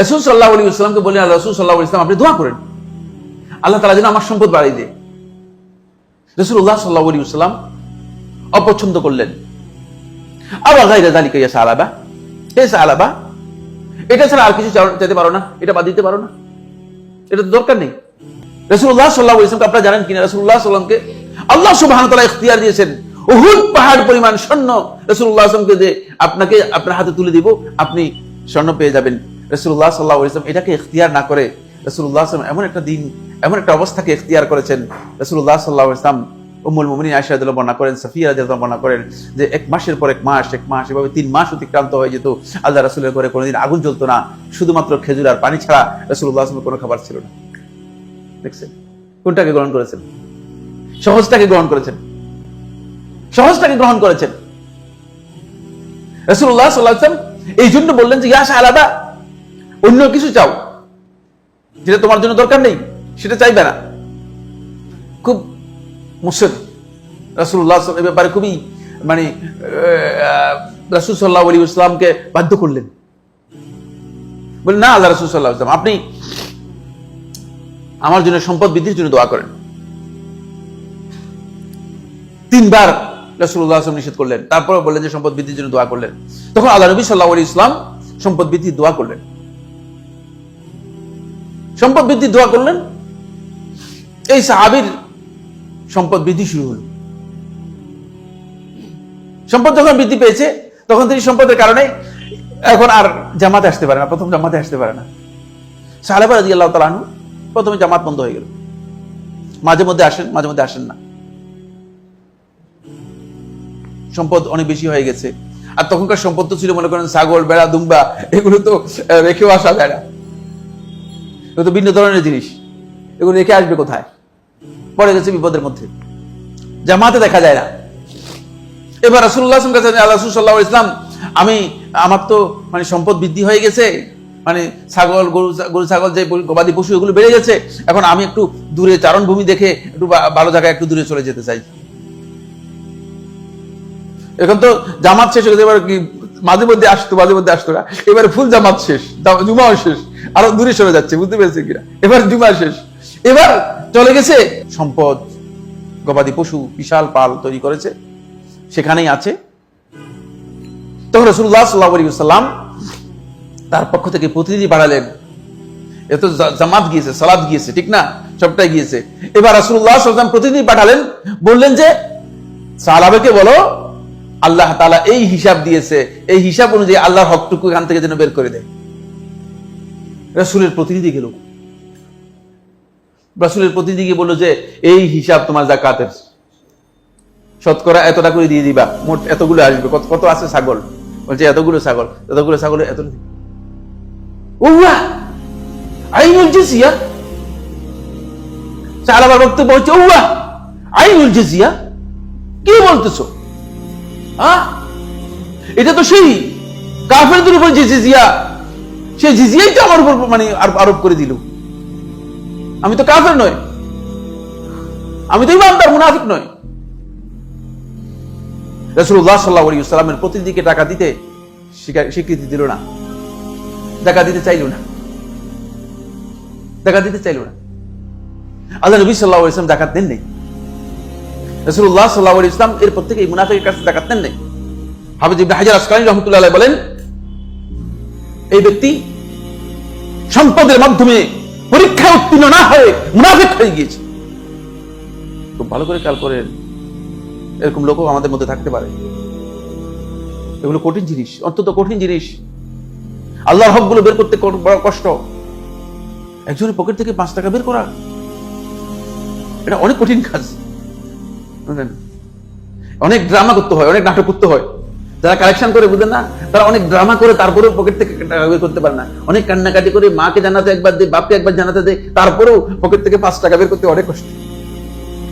রসুল সাল্লাহ আলী ইসলামকে বললেন রসুল সাল্লাহ ইসলাম আপনি দোয়া করেন। আল্লাহ তালা যেন আমার সম্পদ বাড়িয়ে দেয়। রসুল্লাহ সাল্লাহ আলী ইসলাম অপছন্দ করলেন। আবার গাইরা জালিকা ইয়া সালাবা হে সালাবা এটা ছাড়া আর কিছু চাইতে পারো না, এটা বাদ দিতে পারো না। এটা তো দরকার নেই। রসুল্লাহ সাল্লাহ ইসলামকে আপনারা জানেন কিনা? রসুল্লাহ সাল্লামকে আল্লাহ সুবাহ তালা ইখতিয়ার দিয়েছেন। উহুদ পাহাড় পরিমাণ স্বর্ণ। রসুল্লাহ আসলামকে যে আপনাকে আপনার হাতে তুলে দিব, আপনি স্বর্ণ পেয়ে যাবেন। রসুল্লাহ সাল্লাহ ইসলাম এটাকে ইখতিয়ার না করে রসুল্লাহ আসলাম এমন একটা দিন, এমন একটা অবস্থাকে ইখতিয়ার করেছেন রসুল্লাহ সাল্লাহ ইসলাম উম্মুল মুমিনিন আয়েশা রাদিয়াল্লাহু বর্ণনা করেন, সাফিয়া রাদিয়াল্লাহু বর্ণনা করেন যে এক মাসের পর এক মাস এক মাস, এভাবে তিন মাস অতিক্রান্ত হয়ে যেত। আল্লাহ রাসূলের ঘরে কোনোদিন আগুন জ্বলতো না। শুধুমাত্র খেজুর আর পানি ছাড়া রাসূলুল্লাহ সাল্লাল্লাহু কোনো খাবার ছিল না। দেখছেন? কোনটাকে গ্রহণ করেছেন? সহজটাকে গ্রহণ করেছেন। সহজটাকে গ্রহণ করেছেন। রাসূলুল্লাহ সাল্লাল্লাহু আলাইহি ওয়াসাল্লাম এই জন্য বললেন যে ইয়াস আলাদা অন্য কিছু চাও যেটা তোমার জন্য দরকার নেই, সেটা চাইবে না। খুব মুর্শেদ রাসুল্লাহ এ ব্যাপারে খুবই মানে রাসুল সাল্লাহ আলী ইসলামকে বাধ্য করলেন। বলেন না, আল্লাহ রাসুল সাল্লাহ ইসলাম আপনি আমার জন্য সম্পদ বৃদ্ধির জন্য দোয়া করেন। তিনবার রাসুল্লাহ আসলাম নিষেধ করলেন। তারপর বললেন যে সম্পদ বৃদ্ধির জন্য দোয়া করলেন। তখন আল্লাহ নবী সাল্লাহ আলী ইসলাম সম্পদ বৃদ্ধির দোয়া করলেন। সম্পদ বৃদ্ধি দোয়া করলেন। এই সাহাবির সম্পদ বৃদ্ধি শুরু হলো। সম্পদ যখন বৃদ্ধি পেয়েছে, তখন তিনি সম্পদের কারণে এখন আর জামাতে আসতে পারে না, প্রথম জামাতে আসতে পারে না। সাহাবা রাজি আল্লাহ তালানু প্রথমে জামাত বন্ধ হয়ে গেল। মাঝে মধ্যে আসেন, মাঝে মধ্যে আসেন না। সম্পদ অনেক বেশি হয়ে গেছে। আর তখনকার সম্পদ তো ছিল মনে করেন ছাগল, বেড়া, দুম্বা, এগুলো তো রেখেও আসা যায় না। এগুলো তো ভিন্ন ধরনের জিনিস। এগুলো রেখে আসবে কোথায়? পড়ে গেছে বিপদের মধ্যে। জামাতে দেখা যায় না। এবার রাসুল্লাহ কাছে আল্লাহ সাল্লাহ ইসলাম আমি, আমার তো মানে সম্পদ বৃদ্ধি হয়ে গেছে। মানে ছাগল, গরু গরু, ছাগল, যে গবাদি পশু, এগুলো বেড়ে গেছে। এখন আমি একটু দূরে, চারণভূমি দেখে একটু ভালো জায়গায় একটু দূরে চলে যেতে চাই। এখন তো জামাত শেষ হয়ে এবার মাঝে মধ্যে আসতো মাঝে মধ্যে আসতো না। এবারে ফুল জামাত শেষ, জুমাও শেষ। আরও দূরে সরে যাচ্ছে, বুঝতে পেরেছে কিনা? এবার জুমা শেষ। এবার চলে গেছে সম্পদ, গবাদি পশু, বিশাল পাল তৈরি করেছে। সেখানেই আছে। তখন রসুল্লাহ সাল্লাহ আলী সাল্লাম তার পক্ষ থেকে প্রতিনিধি বাড়ালেন এ তো জামাত গিয়েছে সালাদ গিয়েছে, ঠিক না? সবটাই গিয়েছে। এবার রাসূলুল্লাহ সাল্লাল্লাহু আলাইহি প্রতিনিধি পাঠালেন, বললেন যে, সাহাবাকে বলো, আল্লাহ তাআলা এই হিসাব দিয়েছে, এই হিসাব অনুযায়ী আল্লাহর হকটুকু এখান থেকে যেন বের করে দেয়। রাসূলের প্রতিনিধি গেল। রাসূলের গিয়ে বলল যে, এই হিসাব তোমার জাকাতের শতকরা এতটা করে দিয়ে দিবা। মোট এতগুলো আসবে। কত কত আছে ছাগল? বলছে, এতগুলো ছাগল। এতগুলো ছাগল এত উল্লাহ আইনুল জিজিয়া? চালাবার বক্তব্য হচ্ছে উল্লাহ আইনুল জিজিয়া? কি বলতেছো? এটা তো সেই কাফেরদের উপর যে জিজিয়া সে জিজিয়াই তো আমার উপর মানে আরোপ- করে দিল। আমি তো কাফের নয় আমি তো ইমানদার, মুনাফিক নয় রসুল্লাহ সাল্লাহ আলী সাল্লামের প্রতিনিধিকে টাকা দিতে স্বীকৃতি দিল না। টাকা দিতে চাইল না। টাকা দিতে চাইল না। আল্লাহ নবী সাল্লাহ ইসলাম জাকাত নেন নেই। রসুল্লাহ সাল্লাহ ইসলাম এর প্রত্যেকে এই মুনাফিকের কাছে জাকাত নেন নেই। হাফিজ ইবনে হাজার আসকানি রহমতুল্লাহ বলেন এই ব্যক্তি সম্পদের মাধ্যমে পরীক্ষায় উত্তীর্ণ না হয়ে মুনাফিক হয়ে গিয়েছে। খুব ভালো করে খেয়াল করেন, এরকম লোকও আমাদের মধ্যে থাকতে পারে। এগুলো কঠিন জিনিস, অত্যন্ত কঠিন জিনিস। আল্লাহর হকগুলো বের করতে বড় কষ্ট। একজনের পকেট থেকে পাঁচ টাকা বের করা, এটা অনেক কঠিন কাজ? অনেক ড্রামা করতে হয়, অনেক নাটক করতে হয়। যারা কালেকশন করে বুঝলেন না? তারা অনেক ড্রামা করে, তারপরেও পকেট থেকে টাকা বের করতে পারে না। অনেক কান্নাকাটি করে মাকে জানাতে একবার দেয়, বাপকে একবার জানাতে দেয়, তারপরেও পকেট থেকে পাঁচ টাকা বের করতে অনেক কষ্ট।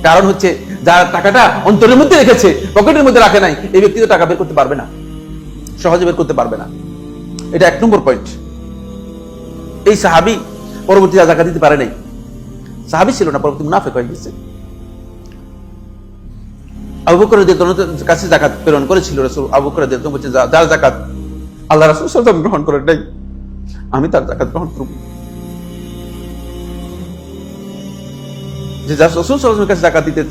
কারণ হচ্ছে, যার টাকাটা অন্তরের মধ্যে রেখেছে পকেটের মধ্যে রাখে নাই, এই ব্যক্তি তো টাকা বের করতে পারবে না। সহজে বের করতে পারবে না। এটা এক নম্বর পয়েন্ট এই সাহাবি পরবর্তী জায়গা দিতে পারে নাই। সাহাবি ছিল না, পরবর্তী মুনাফেক হয়ে গেছে। আবু বকর কাছে জাকাত প্রেরণ করেছিল, রাসূল আবু বকর রাদিয়াল্লাহু আনহু বলছে যার জাকাত আল্লাহ রাসূল ওয়াসাল্লাম গ্রহণ করেন নাই, আমি তার জাকাত গ্রহণ করব। যে যা রসুল সাল্লামের কাছে জাকাত দিতে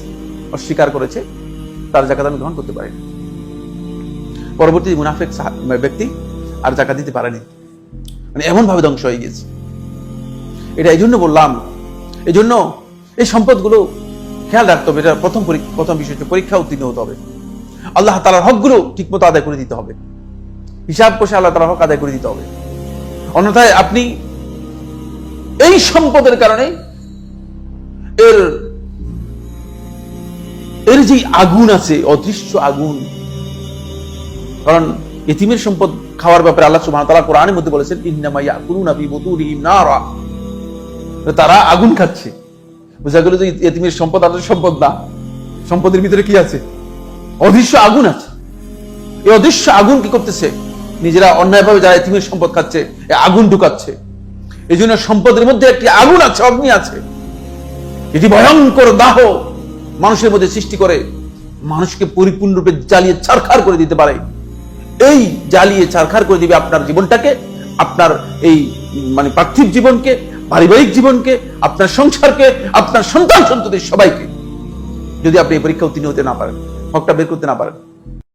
অস্বীকার করেছে, তার জাকাত আমি গ্রহণ করতে পারি। পরবর্তী মুনাফেক ব্যক্তি আর জাকাত দিতে পারেনি। মানে এমন ভাবে ধ্বংস হয়ে গেছে। এটা এই জন্য বললাম এই জন্য এই সম্পদগুলো খেয়াল রাখতে হবে, এটা প্রথম প্রথম বিষয় হচ্ছে পরীক্ষা উত্তীর্ণ হতে হবে। আল্লাহ তালার হকগুলো ঠিক মতো আদায় করে দিতে হবে। হিসাব কষে আল্লাহ তালার হক আদায় করে দিতে হবে। অন্যথায় আপনি এই সম্পদের কারণে এর এর যে আগুন আছে, অদৃশ্য আগুন, কারণ এতিমের সম্পদ খাওয়ার ব্যাপারে আল্লাহ সুবহানাহু তাআলা কোরআনের মধ্যে বলেছেন, ইন্নামা ইয়াকুলুনা ফি বুতুনিহিম নারা। তারা আগুন খাচ্ছে। বোঝা গেল যে এতিমের সম্পদ আসলে সম্পদ না। সম্পদের ভিতরে কি আছে? অদৃশ্য আগুন আছে। এই অদৃশ্য আগুন কি করতেছে? নিজেরা অন্যায়ভাবে যারা এতিমের সম্পদ খাচ্ছে আগুন ঢুকাচ্ছে। এই জন্য সম্পদের মধ্যে একটি আগুন আছে, অগ্নি আছে। এটি ভয়ঙ্কর দাহ মানুষের মধ্যে সৃষ্টি করে। মানুষকে পরিপূর্ণরূপে জ্বালিয়ে ছারখার করে দিতে পারে। এই জ্বালিয়ে ছারখার করে দিবে আপনার জীবনটাকে, আপনার এই মানে পার্থিব জীবনকে পারিবারিক জীবনকে, আপনার সংসারকে, আপনার সন্তান সন্ততি সবাইকে। যদি আপনি এই পরীক্ষা উত্তীর্ণ হতে না পারেন হকটা বের করতে না পারেন